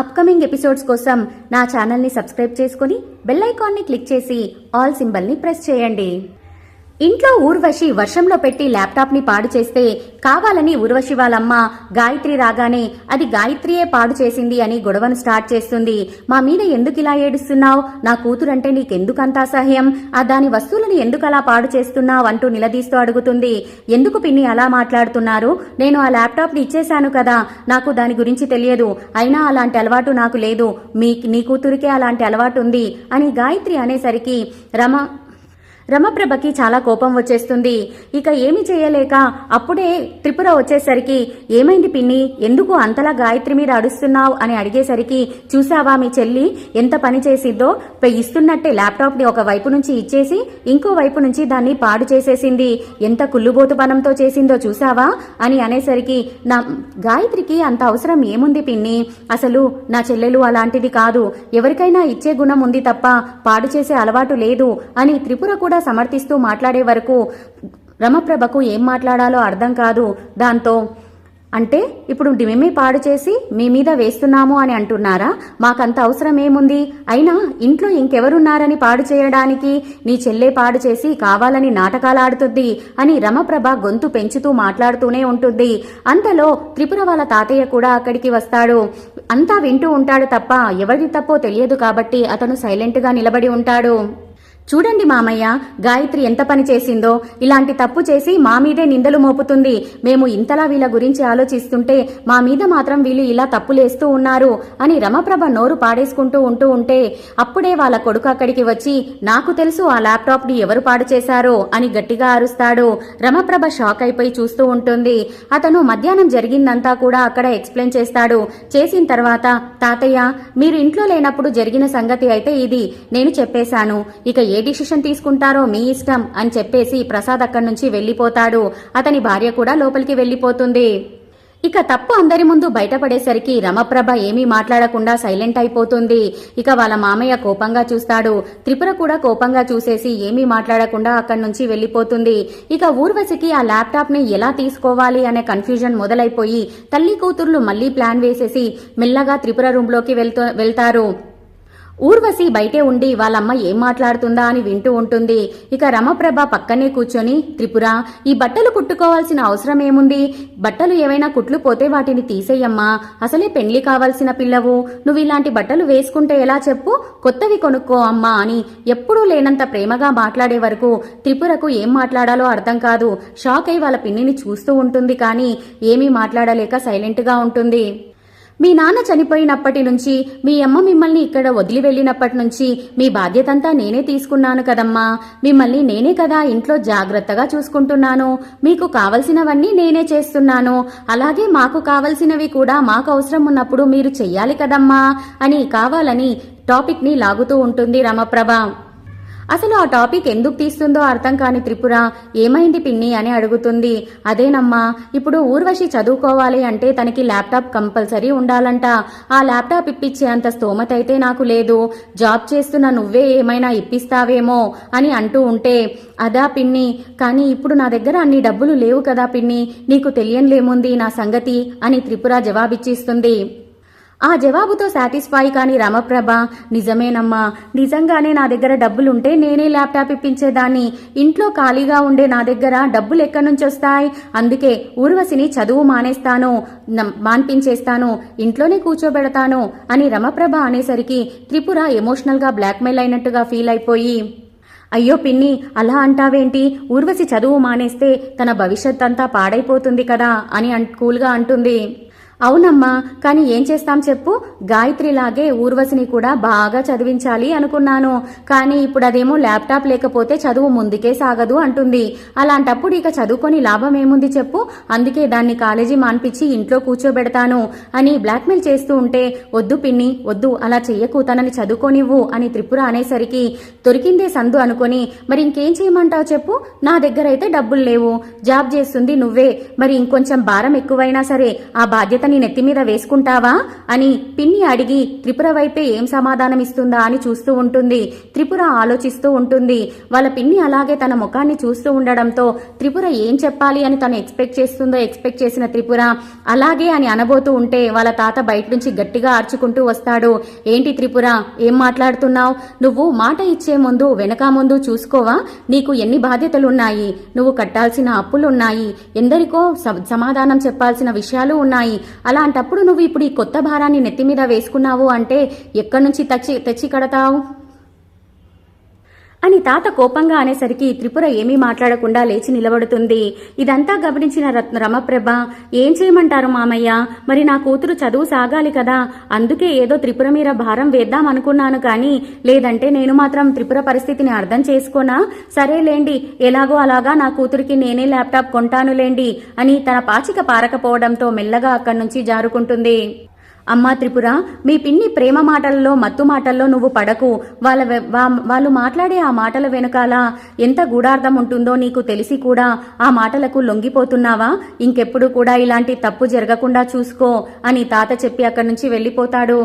Upcoming episodes కోసం నా ఛానల్ని సబ్స్క్రైబ్ చేసుకుని బెల్ ఐకాన్ని క్లిక్ చేసి ఆల్ సింబల్ని ప్రెస్ చేయండి. ఇంట్లో ఊర్వశి వర్షంలో పెట్టి ల్యాప్టాప్ని పాడు చేస్తే కావాలని ఊర్వశి వాళ్ళమ్మ గాయత్రి రాగానే అది గాయత్రియే పాడు చేసింది అని గొడవను స్టార్ట్ చేస్తుంది. మా మీద ఎందుకు ఇలా ఏడుస్తున్నావు? నా కూతురంటే నీకెందుకంత అసహ్యం? ఆ దాని వస్తువులను ఎందుకు అలా పాడు చేస్తున్నావు? అంటూ నిలదీస్తూ అడుగుతుంది. ఎందుకు పిన్ని అలా మాట్లాడుతున్నారు? నేను ఆ ల్యాప్టాప్ని ఇచ్చేశాను కదా. నాకు దాని గురించి తెలియదు. అయినా అలాంటి అలవాటు నాకు లేదు. మీ నీ కూతురికే అలాంటి అలవాటు ఉంది అని గాయత్రి అనేసరికి రమ రమప్రభకి చాలా కోపం వచ్చేస్తుంది. ఇక ఏమి చేయలేక అప్పుడే త్రిపుర వచ్చేసరికి ఏమైంది పిన్ని? ఎందుకు అంతలా గాయత్రి మీద అడుస్తున్నావు అని అడిగేసరికి చూసావా మీ చెల్లి? ఎంత పని చేసిద్దో? ఇస్తున్నట్టే ల్యాప్టాప్ని ఒక వైపు నుంచి ఇచ్చేసి ఇంకో వైపు నుంచి దాన్ని పాడు చేసేసింది. ఎంత కుళ్ళుబోతు పనంతో చేసిందో చూసావా అని అనేసరికి నా గాయత్రికి అంత అవసరం ఏముంది పిన్ని? అసలు నా చెల్లెలు అలాంటిది కాదు. ఎవరికైనా ఇచ్చే గుణం ఉంది తప్ప పాడు చేసే అలవాటు లేదు అని త్రిపుర కూడా సమర్థిస్తూ మాట్లాడే వరకు రమప్రభకు ఏం మాట్లాడాలో అర్థం కాదు. దాంతో అంటే ఇప్పుడు మేమే పాడు చేసి మీ మీద వేస్తున్నాము అని అంటున్నారా? మాకంత అవసరం ఏముంది? అయినా ఇంట్లో ఇంకెవరున్నారని పాడు చేయడానికి నీ చెల్లె పాడు చేసి కావాలని నాటకాలు ఆడుతుంది అని రమప్రభ గొంతు పెంచుతూ మాట్లాడుతూనే ఉంటుంది అంతలో త్రిపుర వాళ్ళ తాతయ్య కూడా అక్కడికి వస్తాడు. అంతా వింటూ ఉంటాడు తప్ప ఎవరి తప్పో తెలియదు కాబట్టి అతను సైలెంట్గా నిలబడి ఉంటాడు. చూడండి మామయ్య గాయత్రి ఎంత పని చేసిందో. ఇలాంటి తప్పు చేసి మా మీదే నిందలు మోపుతుంది. మేము ఇంతలా వీళ్ళ గురించి ఆలోచిస్తుంటే మా మీద మాత్రం వీళ్ళు ఇలా తప్పులేస్తూ ఉన్నారు అని రమప్రభ నోరు పాడేసుకుంటూ ఉంటూ ఉంటే అప్పుడే వాళ్ళ కొడుకు అక్కడికి వచ్చి నాకు తెలుసు ఆ ల్యాప్టాప్ని ఎవరు పాడు చేశారో అని గట్టిగా అరుస్తాడు. రమప్రభ షాక్ అయిపోయి చూస్తూ ఉంటుంది. అతను మధ్యాహ్నం జరిగిందంతా కూడా అక్కడ ఎక్స్ప్లెయిన్ చేస్తాడు. చేసిన తర్వాత తాతయ్య మీరు ఇంట్లో లేనప్పుడు జరిగిన సంగతి అయితే ఇది. నేను చెప్పేశాను. ఇక ఏ డిసిషన్ తీసుకుంటారో మీ ఇష్టం అని చెప్పేసి ప్రసాద్ అక్కడి నుంచి వెళ్ళిపోతాడు అతని భార్య కూడా లోపలికి వెళ్ళిపోతుంది ఇక తప్పు అందరి ముందు బయటపడేసరికి రమప్రభ ఏమీ మాట్లాడకుండా సైలెంట్ అయిపోతుంది. ఇక వాళ్ళ మామయ్య కోపంగా చూస్తాడు. త్రిపుర కూడా కోపంగా చూసేసి ఏమీ మాట్లాడకుండా అక్కడి నుంచి వెళ్ళిపోతుంది ఇక ఊర్వశికి ఆ ల్యాప్టాప్ని ఎలా తీసుకోవాలి అనే కన్ఫ్యూజన్ మొదలైపోయి తల్లి కూతుర్లు మళ్ళీ ప్లాన్ వేసేసి మెల్లగా త్రిపుర రూంలోకి వెళ్తూ వెళ్తారు. ఊర్వశి బయటే ఉండి వాళ్ళమ్మ ఏం మాట్లాడుతుందా అని వింటూ ఉంటుంది. ఇక రమప్రభ పక్కనే కూర్చొని త్రిపుర ఈ బట్టలు కుట్టుకోవాల్సిన అవసరం ఏముంది? బట్టలు ఏవైనా కుట్లు పోతే వాటిని తీసేయమ్మా. అసలే పెళ్ళి కావాల్సిన పిల్లవు. నువ్వు ఇలాంటి బట్టలు వేసుకుంటే ఎలా చెప్పు? కొత్తవి కొనుక్కో అమ్మా అని ఎప్పుడూ లేనంత ప్రేమగా మాట్లాడే వరకు త్రిపురకు ఏం మాట్లాడాలో అర్థం కాదు. షాక్ అయి వాళ్ళ పిన్నిని చూస్తూ ఉంటుంది కానీ ఏమీ మాట్లాడలేక సైలెంట్గా ఉంటుంది. మీ నాన్న చనిపోయినప్పటి నుంచి మీ అమ్మ మిమ్మల్ని ఇక్కడ వదిలి వెళ్ళినప్పటి నుంచి మీ బాధ్యతంతా నేనే తీసుకున్నాను కదమ్మా. మిమ్మల్ని నేనే కదా ఇంట్లో జాగ్రత్తగా చూసుకుంటున్నాను. మీకు కావలసినవన్నీ నేనే చేస్తున్నాను. అలాగే మాకు కావలసినవి కూడా మాకు అవసరం ఉన్నప్పుడు మీరు చెయ్యాలి కదమ్మా అని కావాలని టాపిక్ని లాగుతూ ఉంటుంది రమప్రభ. అసలు ఆ టాపిక్ ఎందుకు తీస్తుందో అర్థం కాని త్రిపుర ఏమైంది పిన్ని? అని అడుగుతుంది. అదేనమ్మా ఇప్పుడు ఊర్వశి చదువుకోవాలి అంటే తనకి ల్యాప్టాప్ కంపల్సరీ ఉండాలంట. ఆ ల్యాప్టాప్ ఇప్పించే అంత స్తోమత అయితే నాకు లేదు. జాబ్ చేస్తున్న నువ్వే ఏమైనా ఇప్పిస్తావేమో అని అంటూ ఉంటే అదా పిన్ని కానీ ఇప్పుడు నా దగ్గర అన్ని డబ్బులు లేవు కదా పిన్ని. నీకు తెలియనిలేముంది నా సంగతి? అని త్రిపుర జవాబిచ్చిస్తుంది. ఆ జవాబుతో సాటిస్ఫై కాని రమప్రభ నిజమేనమ్మా నిజంగానే నా దగ్గర డబ్బులుంటే నేనే ల్యాప్టాప్ ఇప్పించేదాన్ని. ఇంట్లో ఖాళీగా ఉండే నా దగ్గర డబ్బులు ఎక్కడి నుంచి వస్తాయి? అందుకే ఊర్వశిని చదువు మానేస్తాను మాన్పించేస్తాను ఇంట్లోనే కూర్చోబెడతాను అని రమప్రభ అనేసరికి త్రిపుర ఎమోషనల్గా బ్లాక్మెయిల్ అయినట్టుగా ఫీల్ అయిపోయి అయ్యో పిన్ని అలా అంటావేంటి? ఊర్వశి చదువు మానేస్తే తన భవిష్యత్ అంతా పాడైపోతుంది కదా అని అన్- కూల్గా అంటుంది. అవునమ్మా కానీ ఏం చేస్తాం చెప్పు? గాయత్రిలాగే ఊర్వశిని కూడా బాగా చదివించాలి అనుకున్నాను. కానీ ఇప్పుడు అదేమో ల్యాప్టాప్ లేకపోతే చదువు ముందుకే సాగదు అంటుంది. అలాంటప్పుడు ఇక చదువుకొని లాభం ఏముంది చెప్పు? అందుకే దాన్ని కాలేజీ మాన్పించి ఇంట్లో కూర్చోబెడతాను అని బ్లాక్మెయిల్ చేస్తూ ఉంటే వద్దు పిన్ని వద్దు అలా చెయ్యకు తనని చదువుకోనివ్వు అని త్రిపుర అనేసరికి దొరికిందే సందు అనుకొని మరి ఇంకేం చేయమంటావు చెప్పు? నా దగ్గర అయితే డబ్బులు లేవు. జాబ్ చేస్తుంది నువ్వే. మరి ఇంకొంచెం భారం ఎక్కువైనా సరే ఆ బాధ్యత అతని నెత్తి మీద వేసుకుంటావా? అని పిన్ని అడిగి త్రిపుర వైపే ఏం సమాధానం ఇస్తుందా అని చూస్తూ ఉంటుంది. త్రిపుర ఆలోచిస్తూ ఉంటుంది. వాళ్ళ పిన్ని అలాగే తన ముఖాన్ని చూస్తూ ఉండడంతో త్రిపుర ఏం చెప్పాలి అని తను ఎక్స్పెక్ట్ చేస్తుందో ఎక్స్పెక్ట్ చేసిన త్రిపుర అలాగే అని అనబోతూ ఉంటే వాళ్ళ తాత బయట నుంచి గట్టిగా ఆర్చుకుంటూ వస్తాడు. ఏంటి త్రిపుర ఏం మాట్లాడుతున్నావు? నువ్వు మాట ఇచ్చే ముందు వెనక ముందు చూసుకోవా? నీకు ఎన్ని బాధ్యతలున్నాయి? నువ్వు కట్టాల్సిన అప్పులున్నాయి. ఎందరికో స- సమాధానం చెప్పాల్సిన విషయాలు ఉన్నాయి. అలాంటప్పుడు నువ్వు ఇప్పుడు ఈ కొత్త భారాన్ని నెత్తి మీద వేసుకున్నావు అంటే ఎక్కడి నుంచి తెచ్చి తెచ్చి కడతావు? అని తాత కోపంగా అనేసరికి త్రిపుర ఏమీ మాట్లాడకుండా లేచి నిలబడుతుంది. ఇదంతా గమనించిన రత్న రమప్రభ ఏం చేయమంటారు మామయ్య? మరి నా కూతురు చదువు సాగాలి కదా. అందుకే ఏదో త్రిపుర మీద భారం వేద్దాం అనుకున్నాను కానీ లేదంటే నేను మాత్రం త్రిపుర పరిస్థితిని అర్థం చేసుకోనా? సరేలేండి ఎలాగో అలాగా నా కూతురికి నేనే ల్యాప్టాప్ కొంటానులేండి అని తన పాచిక పారకపోవడంతో మెల్లగా అక్కడి నుంచి జారుకుంటుంది. అమ్మా త్రిపుర మీ పిన్ని ప్రేమ మాటలలో మత్తు మాటల్లో నువ్వు పడకు. వాళ్ళ వాళ్ళు మాట్లాడే ఆ మాటల వెనుకాల ఎంత గూఢార్థం ఉంటుందో నీకు తెలిసి కూడా ఆ మాటలకు లొంగిపోతున్నావా? ఇంకెప్పుడు కూడా ఇలాంటి తప్పు జరగకుండా చూసుకో అని తాత చెప్పి అక్కడి నుంచి వెళ్ళిపోతాడు.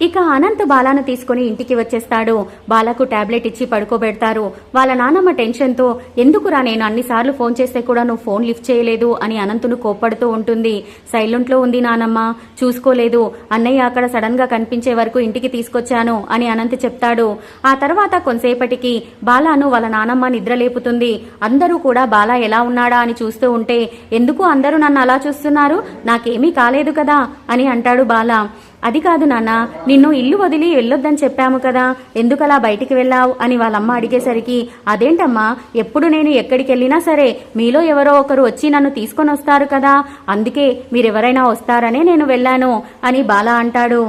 ఇక అనంత్ బాలాను తీసుకుని ఇంటికి వచ్చేస్తాడు. బాలకు టాబ్లెట్ ఇచ్చి పడుకోబెడతారు. వాళ్ళ నానమ్మ టెన్షన్తో ఎందుకురా నేను అన్నిసార్లు ఫోన్ చేస్తే కూడా నువ్వు ఫోన్ లిఫ్ట్ చేయలేదు? అని అనంతును కోప్పడుతూ ఉంటుంది. సైలెంట్లో ఉంది నానమ్మ. చూసుకోలేదు. అన్నయ్య అక్కడ సడన్గా కనిపించే వరకు ఇంటికి తీసుకొచ్చాను అని అనంత్ చెప్తాడు. ఆ తర్వాత కొంతసేపటికి బాలాను వాళ్ళ నానమ్మ నిద్ర లేపుతుంది. అందరూ కూడా బాలా ఎలా ఉన్నాడా? అని చూస్తూ ఉంటే ఎందుకు అందరూ నన్ను అలా చూస్తున్నారు? నాకేమీ కాలేదు కదా అని అంటాడు బాలా. అది కాదు నాన్న నిన్ను ఇల్లు వదిలి వెళ్ళొద్దని చెప్పాము కదా ఎందుకలా బయటికి వెళ్ళావు అని వాళ్ళమ్మ అడిగేసరికి అదేంటమ్మా ఎప్పుడు నేను ఎక్కడికి వెళ్ళినా సరే మీలో ఎవరో ఒకరు వచ్చి నన్ను తీసుకొని వస్తారు కదా అందుకే మీరెవరైనా వస్తారనే నేను వెళ్ళాను అని బాలా అంటాడు.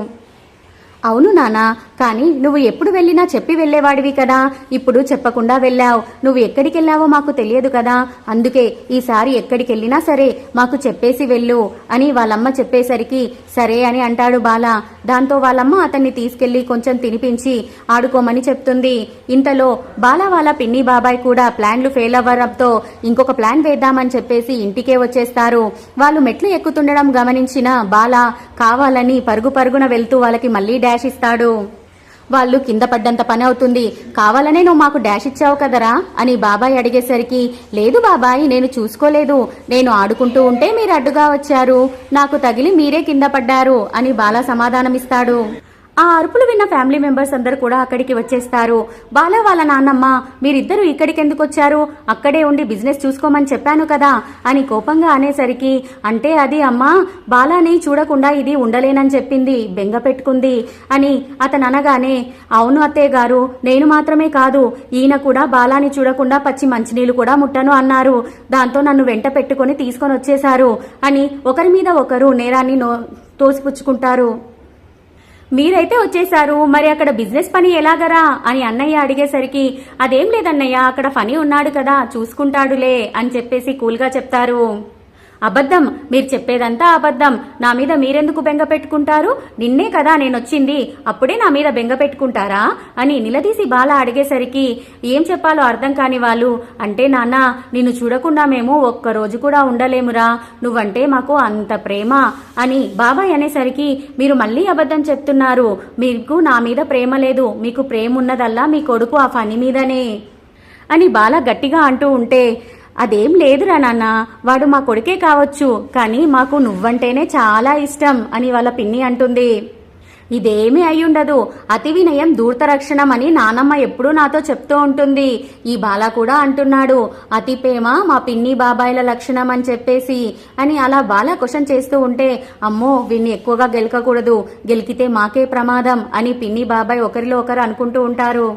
అవును నానా కానీ నువ్వు ఎప్పుడు వెళ్ళినా చెప్పి వెళ్ళేవాడివి కదా. ఇప్పుడు చెప్పకుండా వెళ్ళావు. నువ్వు ఎక్కడికెళ్ళావో మాకు తెలియదు కదా. అందుకే ఈసారి ఎక్కడికెళ్ళినా సరే మాకు చెప్పేసి వెళ్ళు అని వాళ్ళమ్మ చెప్పేసరికి సరే అని అంటాడు బాల. దాంతో వాళ్ళమ్మ అతన్ని తీసుకెళ్ళి కొంచెం తినిపించి ఆడుకోమని చెప్తుంది. ఇంతలో బాల వాళ్ళ పిన్ని బాబాయ్ కూడా ప్లాన్లు ఫెయిల్ అవ్వడంతో ఇంకొక ప్లాన్ వేద్దామని చెప్పేసి ఇంటికే వచ్చేస్తారు. వాళ్ళు మెట్లు ఎక్కుతుండడం గమనించిన బాల కావాలని పరుగు పరుగున వెళ్తూ వాళ్ళకి మళ్ళీ డాష్ ఇస్తాడు. వాళ్ళు కింద పడ్డంత పని అవుతుంది. కావాలనే నువ్వు మాకు డాష్ ఇచ్చావు కదరా? అని బాబాయ్ అడిగేసరికి లేదు బాబాయ్ నేను చూసుకోలేదు. నేను ఆడుకుంటూ ఉంటే మీరు అడ్డుగా వచ్చారు. నాకు తగిలి మీరే కింద పడ్డారు అని బాలా సమాధానమిస్తాడు. ఆ అరుపులు విన్న ఫ్యామిలీ మెంబర్స్ అందరు కూడా అక్కడికి వచ్చేస్తారు. బాలా వాళ్ళ నాన్నమ్మ మీరిద్దరూ ఇక్కడికి ఎందుకు వచ్చారు? అక్కడే ఉండి బిజినెస్ చూసుకోమని చెప్పాను కదా అని కోపంగా అనేసరికి అంటే అది అమ్మా బాలాని చూడకుండా ఇది ఉండలేనని చెప్పింది బెంగ పెట్టుకుంది అని అతను అనగానే అవును అత్తయ్య గారు నేను మాత్రమే కాదు ఈయన కూడా బాలాని చూడకుండా పచ్చి మంచినీళ్ళు కూడా ముట్టను అన్నారు. దాంతో నన్ను వెంట పెట్టుకొని తీసుకొని వచ్చేశారు అని ఒకరి మీద ఒకరు నేరాన్ని నో తోసిపుచ్చుకుంటారు. మీరైతే వచ్చేశారు మరి అక్కడ బిజినెస్ పని ఎలాగరా అని అన్నయ్య అడిగేసరికి అదేం లేదన్నయ్య అక్కడ ఫనీ ఉన్నాడు కదా చూసుకుంటాడులే అని చెప్పేసి కూల్గా చెప్తారు. అబద్ధం. మీరు చెప్పేదంతా అబద్ధం. నా మీద మీరెందుకు బెంగ పెట్టుకుంటారు? నిన్నే కదా నేనొచ్చింది. అప్పుడే నా మీద బెంగ పెట్టుకుంటారా? అని నిలదీసి బాల అడిగేసరికి ఏం చెప్పాలో అర్థం కాని వాళ్ళు? అంటే నాన్న నిన్ను చూడకుండా మేము ఒక్క రోజు కూడా ఉండలేమురా. నువ్వంటే మాకు అంత ప్రేమ. అని బాబాయ్ అనేసరికి మీరు మళ్ళీ అబద్ధం చెప్తున్నారు. మీకు నా మీద ప్రేమ లేదు. మీకు ప్రేమ ఉన్నదల్లా మీ కొడుకు ఆ పని మీదనే. అని బాల గట్టిగా అంటూ ఉంటే అదేం లేదురా నాన్న వాడు మా కొడుకే కావచ్చు కానీ మాకు నువ్వంటేనే చాలా ఇష్టం అని వాళ్ళ పిన్ని అంటుంది. ఇదేమీ అయ్యుండదు అతి వినయం దూర్తరక్షణం అని నానమ్మ ఎప్పుడూ నాతో చెప్తూ ఉంటుంది. ఈ బాల కూడా అంటున్నాడు అతి ప్రేమ మా పిన్ని బాబాయిల లక్షణం అని చెప్పేసి అని అలా బాల క్వశ్చన్ చేస్తూ ఉంటే అమ్మో వీణ్ణి ఎక్కువగా గెలకకూడదు గెలికితే మాకే ప్రమాదం అని పిన్ని బాబాయ్ ఒకరిలో ఒకరు అనుకుంటూ ఉంటారు.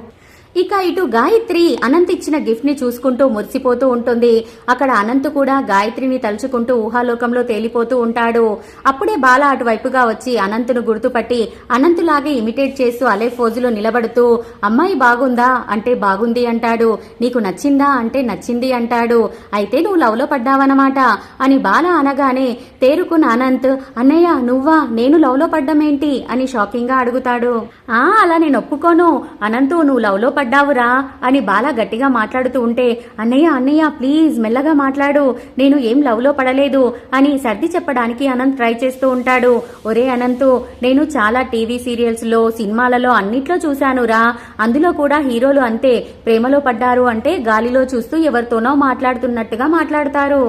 ఇక ఇటు గాయత్రి అనంత్ ఇచ్చిన గిఫ్ట్ని చూసుకుంటూ మురిసిపోతూ ఉంటుంది. అక్కడ అనంత్ కూడా గాయత్రిని తలుచుకుంటూ ఊహాలోకంలో తేలిపోతూ ఉంటాడు. అప్పుడే బాల అటువైపుగా వచ్చి అనంత్ను గుర్తుపట్టి అనంతులాగే ఇమిటేట్ చేస్తూ అలే ఫోజులో నిలబడుతూ అమ్మాయి బాగుందా? అంటే బాగుంది అంటాడు. నీకు నచ్చిందా? అంటే నచ్చింది అంటాడు. అయితే నువ్వు లవ్లో పడ్డావన్నమాట అని బాల అనగానే తేరుకున్న అనంత్ అన్నయ్య నువ్వా? నేను లవ్లో పడ్డమేంటి? అని షాకింగ్గా అడుగుతాడు. ఆ అలా నేను ఒప్పుకోను. అనంతు నువ్వు లవ్లో పడ్డా పడ్డావురా అని బాలా గట్టిగా మాట్లాడుతూ ఉంటే అన్నయ్య అన్నయ్య ప్లీజ్ మెల్లగా మాట్లాడు. నేను ఏం లవ్లో పడలేదు అని సర్ది చెప్పడానికి అనంత్ ట్రై చేస్తూ ఉంటాడు. ఒరే అనంతు నేను చాలా టీవీ సీరియల్స్లో సినిమాలలో అన్నిట్లో చూశానురా. అందులో కూడా హీరోలు అంతే. ప్రేమలో పడ్డారు అంటే గాలిలో చూస్తూ ఎవరితోనో మాట్లాడుతున్నట్టుగా మాట్లాడతారు.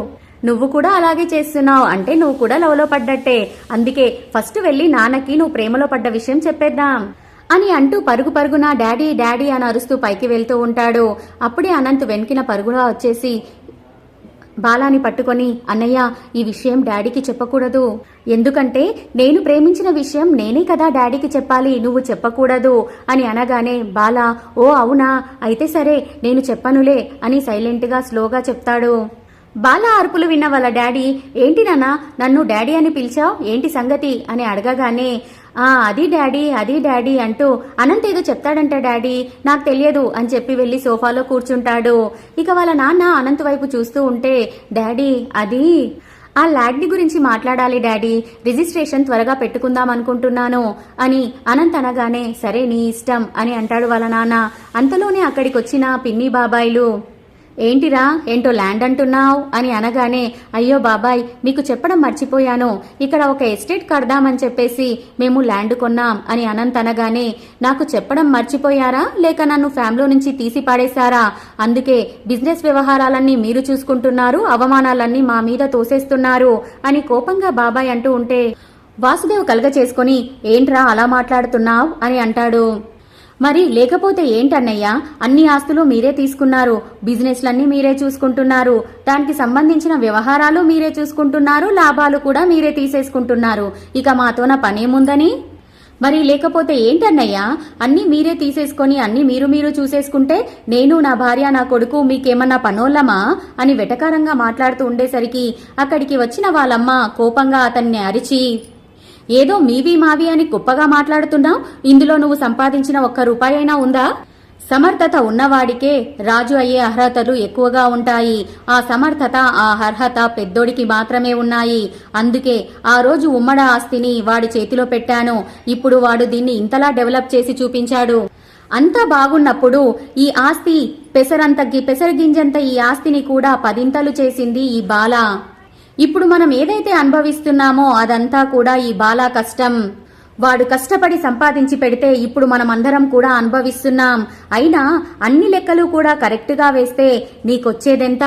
నువ్వు కూడా అలాగే చేస్తున్నావు అంటే నువ్వు కూడా లవ్లో పడ్డట్టే. అందుకే ఫస్ట్ వెళ్ళి నాన్నకి నువ్వు ప్రేమలో పడ్డ విషయం చెప్పేద్దాం. అని అంటూ పరుగు పరుగున డాడీ డాడీ అని అరుస్తూ పైకి వెళ్తూ ఉంటాడు. అప్పుడే అనంత్ వెనకిన పరుగులా వచ్చేసి బాలాని పట్టుకొని అన్నయ్య ఈ విషయం డాడీకి చెప్పకూడదు. ఎందుకంటే నేను ప్రేమించిన విషయం నేనే కదా డాడీకి చెప్పాలి నువ్వు చెప్పకూడదు అని అనగానే బాలా ఓ అవునా? అయితే సరే నేను చెప్పనులే అని సైలెంట్గా స్లోగా చెప్తాడు. బాల అరుపులు విన్న వాళ్ళ డాడీ ఏంటి నాన్న నన్ను డాడీ అని పిలిచావు? ఏంటి సంగతి? అని అడగగానే ఆ అది డాడీ అది డాడీ అంటూ అనంత్ ఏదో చెప్తాడంట డాడీ. నాకు తెలియదు అని చెప్పి వెళ్ళి సోఫాలో కూర్చుంటాడు. ఇక వాళ్ళ నాన్న అనంత్ వైపు చూస్తూ ఉంటే డాడీ అది ఆ ల్యాడ్ని గురించి మాట్లాడాలి డాడీ. రిజిస్ట్రేషన్ త్వరగా పెట్టుకుందాం అనుకుంటున్నాను అని అనంత్ అనగానే సరే నీ ఇష్టం అని అంటాడు వాళ్ళ నాన్న. అంతలోనే అక్కడికి వచ్చిన పిన్ని బాబాయిలు. ఏంటిరా? ఏంటో ల్యాండ్ అంటున్నావు? అని అనగానే అయ్యో బాబాయ్ మీకు చెప్పడం మర్చిపోయాను. ఇక్కడ ఒక ఎస్టేట్ కడదామని చెప్పేసి మేము ల్యాండ్ కొన్నాం అని అనంత్ అనగానే నాకు చెప్పడం మర్చిపోయారా? లేక నన్ను ఫ్యామిలీ నుంచి తీసి పాడేశారా? అందుకే బిజినెస్ వ్యవహారాలన్నీ మీరు చూసుకుంటున్నారు అవమానాలన్నీ మా మీద తోసేస్తున్నారు అని కోపంగా బాబాయ్ అంటూ ఉంటే వాసుదేవ్ కలగ చేసుకుని ఏంట్రా అలా మాట్లాడుతున్నావు? అని అంటాడు. మరి లేకపోతే ఏంటన్నయ్యా? అన్ని ఆస్తులు మీరే తీసుకున్నారు. బిజినెస్లన్నీ మీరే చూసుకుంటున్నారు. దానికి సంబంధించిన వ్యవహారాలు మీరే చూసుకుంటున్నారు. లాభాలు కూడా మీరే తీసేసుకుంటున్నారు. ఇక మాతోన పనేముందని? మరి లేకపోతే ఏంటన్నయ్యా? అన్నీ మీరే తీసేసుకొని అన్నీ మీరు మీరు చూసేసుకుంటే నేను నా భార్య నా కొడుకు మీకేమన్నా పనోళ్ళమా? అని వెటకారంగా మాట్లాడుతూ ఉండేసరికి అక్కడికి వచ్చిన వాళ్ళమ్మ కోపంగా అతన్ని అరిచి ఏదో మీవి మావి అని గొప్పగా మాట్లాడుతున్నావు? ఇందులో నువ్వు సంపాదించిన ఒక్క రూపాయైనా ఉందా? సమర్థత ఉన్నవాడికే రాజు అయ్యే అర్హతలు ఎక్కువగా ఉంటాయి. ఆ సమర్థత ఆ అర్హత పెద్దోడికి మాత్రమే ఉన్నాయి. అందుకే ఆ రోజు ఉమ్మడ ఆస్తిని వాడి చేతిలో పెట్టాను. ఇప్పుడు వాడు దీన్ని ఇంతలా డెవలప్ చేసి చూపించాడు. అంతా బాగున్నప్పుడు ఈ ఆస్తి పెసరంతకి పెసరగింజంత ఈ ఆస్తిని కూడా పదింతలు చేసింది ఈ బాల. ఇప్పుడు మనం ఏదైతే అనుభవిస్తున్నామో అదంతా కూడా ఈ బాలా కష్టం. వాడు కష్టపడి సంపాదించి పెడితే ఇప్పుడు మనం అందరం కూడా అనుభవిస్తున్నాం. అయినా అన్ని లెక్కలు కూడా కరెక్ట్గా వేస్తే నీకొచ్చేదెంత?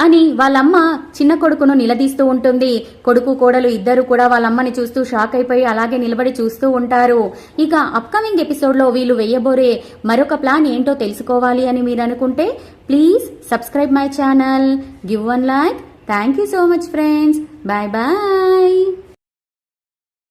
అని వాళ్ళమ్మ చిన్న కొడుకును నిలదీస్తూ ఉంటుంది. కొడుకు కోడలు ఇద్దరు కూడా వాళ్ళమ్మని చూస్తూ షాక్ అయిపోయి అలాగే నిలబడి చూస్తూ ఉంటారు. ఇక అప్కమింగ్ ఎపిసోడ్లో వీళ్ళు వెయ్యబోరే మరొక ప్లాన్ ఏంటో తెలుసుకోవాలి అని మీరు అనుకుంటే please subscribe my channel give one like Thank you so much friends. Bye bye.